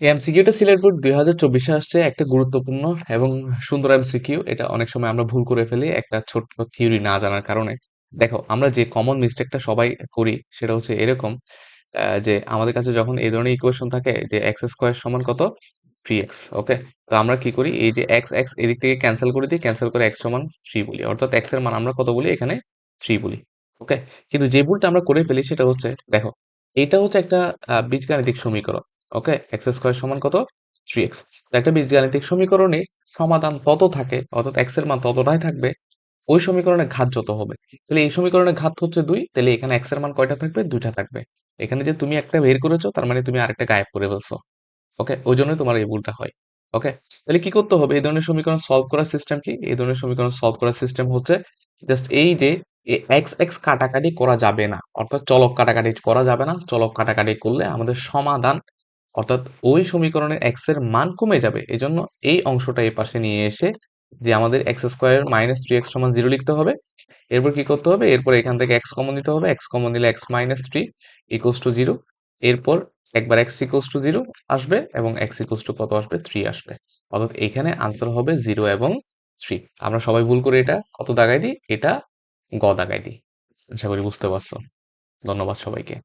এমসিকিউটা Sylhet board দুই হাজার চব্বিশে আসছে, একটা গুরুত্বপূর্ণ এবং সুন্দর এমসিকিউ এটা অনেক সময় আমরা ভুল করে ফেলি, একটা ছোট্ট থিওরি না জানার কারণে। দেখো, আমরা যে কমন মিস্টেকটা সবাই করি, সেটা হচ্ছে এরকম যে আমাদের কাছে যখন এই ধরনের ইকুয়েশন থাকে যে এক্স স্কোয়ার সমান কত? থ্রি এক্স ওকে তো আমরা কি করি? এই যে এক্স এক্স এদিক থেকে ক্যান্সেল করে দিই ক্যান্সেল করে এক্স সমান থ্রি বলি। অর্থাৎ এক্সের মান আমরা কত বলি? এখানে থ্রি বলি ওকে কিন্তু যে ভুলটা আমরা করে ফেলি, সেটা হচ্ছে, দেখো, এটা হচ্ছে একটা বীজগাণিতিক সমীকরণ। ওকে এক্স স্কোয়ার সমান কত? থ্রি এক্স একটা বীজগাণিতিক সমীকরণে সমাধান তত থাকে, অর্থাৎ এক্সের মান ততটাই থাকবে, ওই সমীকরণের ঘাত যত হবে। তাহলে এই সমীকরণের ঘাত হচ্ছে দুই, তাহলে এখানে এক্সের মান কয়টা থাকবে? দুইটা থাকবে। এখানে যে তুমি একটা বের করেছ, তার মানে তুমি আরেকটা গায়েব করে ফেলছো। ওকে ওই জন্যই তোমার এই ভুলটা হয়। ওকে তাহলে কি করতে হবে? এই ধরনের সমীকরণ সলভ করার সিস্টেম কি? এই ধরনের সমীকরণ সলভ করার সিস্টেম হচ্ছে জাস্ট এই যে এক্স এক্স কাটাকাটি করা যাবে না, অর্থাৎ চলক কাটাকাটি করা যাবে না। চলক কাটাকাটি করলে আমাদের সমাধান অর্থাৎ ওই সমীকরণের এক্সের মান কমে যাবে। এজন্য এই অংশটা এই পাশে নিয়ে এসে যে আমাদের X square minus three X সমান জিরো লিখতে হবে, এরপর কি করতে হবে? এরপর এখান থেকে এক্স কমন দিতে হবে এক্স কমন দিলে X minus three equals to zero এরপর একবার এক্স ইকুয়ালস টু জিরো আসবে এবং এক্স ইকুয়ালস টু কত আসবে? থ্রি আসবে। অর্থাৎ এখানে আনসার হবে জিরো এবং থ্রি আমরা সবাই ভুল করে এটা কত দাগাই দিই? এটা গ দাগাই দিই। আশা করি বুঝতে পারছ। ধন্যবাদ সবাইকে।